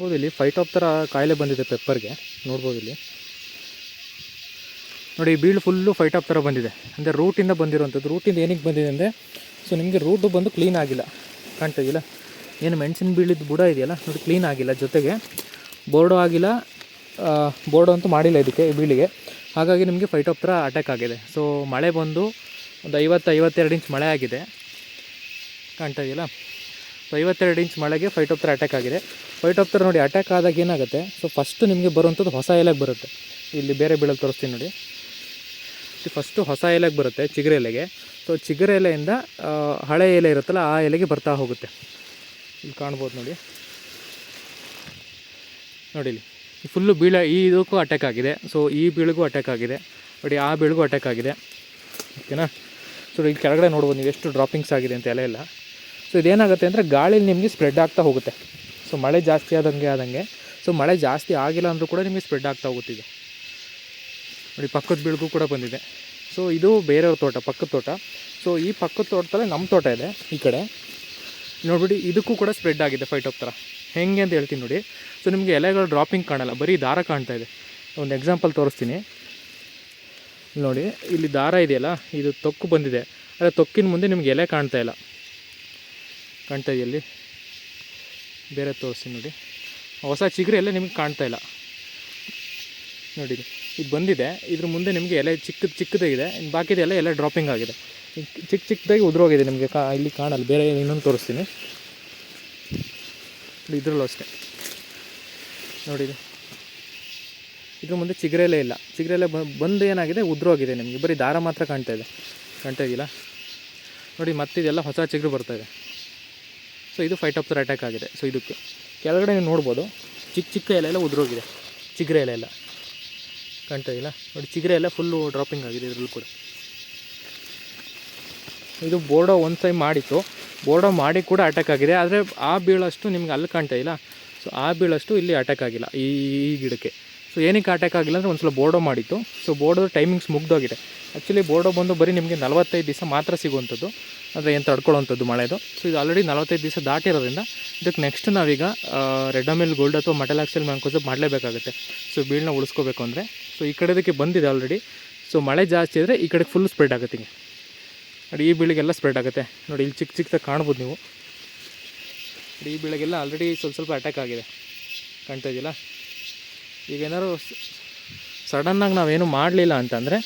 ನೋಡ್ಬೋದು ಇಲ್ಲಿ fight of ಥರ ಕಾಯಿಲೆ ಬಂದಿದೆ ಪೆಪ್ಪರ್ಗೆ ನೋಡ್ಬೋದು ಇಲ್ಲಿ. ನೋಡಿ ಬೀಳು ಫುಲ್ಲು ಫೈಟ್ ಆಫ್ ಥರ ಬಂದಿದೆ. ಅಂದರೆ ರೂಟಿಂದ ಬಂದಿರುವಂಥದ್ದು. ರೂಟಿಂದ ಏನಕ್ಕೆ ಬಂದಿದೆ ಅಂದರೆ ಸೊ ನಿಮಗೆ ರೂಟು ಬಂದು ಕ್ಲೀನ್ ಆಗಿಲ್ಲ. ಕಾಣ್ತಾ ಇದೆಯಲ್ಲ? ಏನು ಮೆಣಸಿನ ಬೀಳಿದ ಬುಡ ಇದೆಯಲ್ಲ? ನೋಡಿ ಕ್ಲೀನ್ ಆಗಿಲ್ಲ. ಜೊತೆಗೆ ಬೋರ್ಡು ಆಗಿಲ್ಲ. ಬೋರ್ಡು ಅಂತೂ ಮಾಡಿಲ್ಲ ಇದಕ್ಕೆ, ಈ ಬೀಳಿಗೆ. ಹಾಗಾಗಿ ನಿಮಗೆ ಫೈಟ್ ಆಫ್ ಥರ ಅಟ್ಯಾಕ್ ಆಗಿದೆ. ಸೊ ಮಳೆ ಬಂದು ಒಂದು ಐವತ್ತು, ಐವತ್ತೆರಡು ಇಂಚ್ ಮಳೆ ಆಗಿದೆ. ಕಾಣ್ತಾ ಇದೆಯಲ್ಲ? ಸೊ ಐವತ್ತೆರಡು ಇಂಚ್ ಮಳೆಗೆ ಫೈಟ್ ಆಫ್ ಥರ ಅಟ್ಯಾಕ್ ಆಗಿದೆ. ಫೈಟ್ ಆಫ್ ಥರ ನೋಡಿ ಅಟ್ಯಾಕ್ ಆದಾಗ ಏನಾಗುತ್ತೆ? ಸೊ ಫಸ್ಟು ನಿಮಗೆ ಬರುವಂಥದ್ದು ಹೊಸ ಎಲೆಗೆ ಬರುತ್ತೆ. ಇಲ್ಲಿ ಬೇರೆ ಬೀಳಲ್ಲಿ ತೋರಿಸ್ತೀನಿ ನೋಡಿ. ಫಸ್ಟು ಹೊಸ ಎಲೆಗೆ ಬರುತ್ತೆ, ಚಿಗರೆ ಎಲೆಗೆ. ಸೊ ಚಿಗರೆ ಎಲೆಯಿಂದ ಹಳೆ ಎಲೆ ಇರುತ್ತಲ್ಲ, ಆ ಎಲೆಗೆ ಬರ್ತಾ ಹೋಗುತ್ತೆ. ಇಲ್ಲಿ ಕಾಣ್ಬೋದು ನೋಡಿ. ನೋಡಿ ಇಲ್ಲಿ. ಫುಲ್ಲು ಬೀಳ, ಈ ಇದಕ್ಕೂ ಅಟ್ಯಾಕ್ ಆಗಿದೆ. ಸೊ ಈ ಬೀಳಿಗೂ ಅಟ್ಯಾಕ್ ಆಗಿದೆ. ನೋಡಿ, ಆ ಬೀಳಿಗೂ ಅಟ್ಯಾಕ್ ಆಗಿದೆ. ಓಕೆನಾ ಸೊ ಇಲ್ಲಿ ಕೆಳಗಡೆ ನೋಡ್ಬೋದು ನೀವು ಎಷ್ಟು ಡ್ರಾಪಿಂಗ್ಸ್ ಆಗಿದೆ ಅಂತ ಎಲೆ ಎಲ್ಲ. ಸೊ ಇದೇನಾಗುತ್ತೆ ಅಂದರೆ ಗಾಳಿಲಿ ನಿಮಗೆ ಸ್ಪ್ರೆಡ್ ಆಗ್ತಾ ಹೋಗುತ್ತೆ. ಸೊ ಮಳೆ ಜಾಸ್ತಿ ಆದಂಗೆ ಆದಂಗೆ. ಸೊ ಮಳೆ ಜಾಸ್ತಿ ಆಗಿಲ್ಲ ಅಂದರೂ ಕೂಡ ನಿಮಗೆ ಸ್ಪ್ರೆಡ್ ಆಗ್ತಾ ಹೋಗುತ್ತಿದೆ ನೋಡಿ, ಪಕ್ಕದ ಬೀಳ್ಗೂ ಕೂಡ ಬಂದಿದೆ. ಸೊ ಇದು ಬೇರೆಯವ್ರ ತೋಟ, ಪಕ್ಕದ ತೋಟ. ಸೊ ಈ ಪಕ್ಕದ ತೋಟದಲ್ಲೇ ನಮ್ಮ ತೋಟ ಇದೆ ಈ ಕಡೆ. ನೋಡ್ಬಿಡಿ, ಇದಕ್ಕೂ ಕೂಡ ಸ್ಪ್ರೆಡ್ ಆಗಿದೆ ಫೈಟ್ ಥರ ಹೆಂಗೆ ಅಂತ ಹೇಳ್ತೀನಿ ನೋಡಿ. ಸೊ ನಿಮಗೆ ಎಲೆಗಳು ಡ್ರಾಪಿಂಗ್ ಕಾಣಲ್ಲ. ಬರೀ ದಾರ ಕಾಣ್ತಾ ಇದೆ. ಒಂದು ಎಕ್ಸಾಂಪಲ್ ತೋರಿಸ್ತೀನಿ. ನೋಡಿ, ಇಲ್ಲಿ ದಾರ ಇದೆಯಲ್ಲ, ಇದು ತೊಕ್ಕು ಬಂದಿದೆ. ಆದರೆ ತೊಕ್ಕಿನ ಮುಂದೆ ನಿಮಗೆ ಎಲೆ ಕಾಣ್ತಾ ಇಲ್ಲ. ಕಾಣ್ತಾ ಇದೆಯಲ್ಲಿ ಬೇರೆ ತೋರಿಸ್ತೀನಿ ನೋಡಿ. ಹೊಸ ಚಿಗುರು ಎಲ್ಲ ನಿಮಗೆ ಕಾಣ್ತಾ ಇಲ್ಲ. ನೋಡಿ ಇದು. ಬಂದಿದೆ. ಇದ್ರ ಮುಂದೆ ನಿಮಗೆ ಎಲೆ ಚಿಕ್ಕದು ಚಿಕ್ಕದಾಗಿದೆ. ಇನ್ನು ಬಾಕಿದೆಲ್ಲ ಎಲ್ಲ ಡ್ರಾಪಿಂಗ್ ಆಗಿದೆ. ಚಿಕ್ಕ ಚಿಕ್ಕದಾಗಿ ಉದುರೋಗಿದೆ ನಿಮಗೆ ಕಾ, ಇಲ್ಲಿ ಕಾಣಲ್ಲ. ಬೇರೆ ಇನ್ನೊಂದು ತೋರಿಸ್ತೀನಿ. ಇದರಲ್ಲೂ ಅಷ್ಟೇ. ನೋಡಿ ಇದು. ಇದ್ರ ಮುಂದೆ ಚಿಗರೆಲೆ ಇಲ್ಲ. ಚಿಗರೆಲೆ ಬಂದು ಏನಾಗಿದೆ, ಉದುರೋಗಿದೆ ನಿಮಗೆ. ಬರೀ ದಾರ ಮಾತ್ರ ಕಾಣ್ತಾ ಇದೆ. ಕಾಣ್ತಾ ಇದೆಯಲ್ಲ? ನೋಡಿ ಮತ್ತಿದೆಲ್ಲ ಹೊಸ ಚಿಗುರು ಇದೆ. ಸೊ ಇದು ಫೈಟ್ ಆಫ್ ಥರ ಅಟ್ಯಾಕ್ ಆಗಿದೆ. ಸೊ ಇದಕ್ಕೆ. ಕೆಳಗಡೆ ನೀವು ನೋಡ್ಬೋದು, ಚಿಕ್ಕ ಚಿಕ್ಕ ಎಲೆ ಎಲ್ಲ ಉದುರೋಗಿದೆ. ಚಿಗ್ರೆ ಎಲೆ ಎಲ್ಲ. ಕಾಣ್ತಾ ಇದೆಯಲ್ಲ? ನೋಡಿ, ಚಿಗ್ರೆ ಎಲ್ಲ ಫುಲ್ಲು ಡ್ರಾಪಿಂಗ್ ಆಗಿದೆ ಇದರಲ್ಲೂ ಕೂಡ. ಇದು ಬೋರ್ಡೋ ಒಂದು ಸೈ ಮಾಡಿತ್ತು. ಬೋರ್ಡೋ ಮಾಡಿ ಕೂಡ ಅಟ್ಯಾಕ್ ಆಗಿದೆ. ಆದರೆ ಆ ಬೀಳಷ್ಟು ನಿಮ್ಗೆ ಅಲ್ಲಿ ಕಾಣ್ತಾ ಇಲ್ಲ. ಸೊ ಆ ಬೀಳಷ್ಟು ಇಲ್ಲಿ ಅಟ್ಯಾಕ್ ಆಗಿಲ್ಲ ಈ ಗಿಡಕ್ಕೆ. ಸೊ ಏನಕ್ಕೆ ಅಟ್ಯಾಕ್ ಆಗಿಲ್ಲ ಅಂದರೆ ಒಂದು ಸಲ ಬೋರ್ಡೋ ಮಾಡಿತ್ತು. ಸೊ ಬೋರ್ಡೋ ಟೈಮಿಂಗ್ಸ್ ಮುಗ್ದೋಗಿದೆ. ಆ್ಯಕ್ಚುಲಿ ಬೋರ್ಡೋ ಬಂದು ಬರೀ ನಿಮಗೆ ನಲವತ್ತೈದು ದಿವಸ ಮಾತ್ರ ಸಿಗುವಂಥದ್ದು. ಅಂದರೆ ಏನು ತಡ್ಕೊಳ್ಳೋವಂಥದ್ದು ಮಳೆದು. ಸೊ ಇದು ಆಲ್ರೆಡಿ ನಲವತ್ತೈದು ದಿವಸ ದಾಟಿರೋದ್ರಿಂದ ಇದಕ್ಕೆ ನೆಕ್ಸ್ಟ್ ನಾವೀಗ ರೆಡಮಿಲ್ ಗೋಲ್ಡ್ ಅಥವಾ ಮಟಲಾಕ್ಸಲ್ ಮ್ಯಾಂಕೋಸಪ್ ಮಾಡಲೇಬೇಕಾಗುತ್ತೆ. ಸೊ ಬೀಳನ್ನ ಉಳಿಸ್ಕೋಬೇಕು ಅಂದರೆ. ಸೊ ಈ ಕಡೆದಕ್ಕೆ ಬಂದಿದೆ ಆಲ್ರೆಡಿ ಸೊ ಮಳೆ ಜಾಸ್ತಿ ಇದ್ದರೆ ಈ ಕಡೆ ಫುಲ್ ಸ್ಪ್ರೆಡ್ ಆಗುತ್ತೆ ಹಿಂಗೆ. ನೋಡಿ, ಈ ಬೀಳಿಗೆಲ್ಲ ಸ್ಪ್ರೆಡ್ ಆಗುತ್ತೆ. ನೋಡಿ, ಇಲ್ಲಿ ಚಿಕ್ಕ ಚಿಕ್ಕದಾಗಿ ಕಾಣ್ಬೋದು ನೀವು. ಈ ಬೀಳಿಗೆಲ್ಲ ಆಲ್ರೆಡಿ ಸ್ವಲ್ಪ ಸ್ವಲ್ಪ ಅಟ್ಯಾಕ್ ಆಗಿದೆ. ಕಾಣ್ತಾ ಇದೆಯಲ್ಲ? ಈಗ ಏನಾದ್ರು ಸಡನ್ನಾಗಿ ನಾವೇನು ಮಾಡಲಿಲ್ಲ ಅಂತಂದರೆ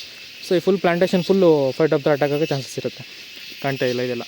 ಸೊ ಈ full plantation full Phytophthora attack ಆಗೋ ಚಾನ್ಸಸ್ ಇರುತ್ತೆ. ಕಂಟೆ ಇಲ್ಲ ಇದೆಲ್ಲ.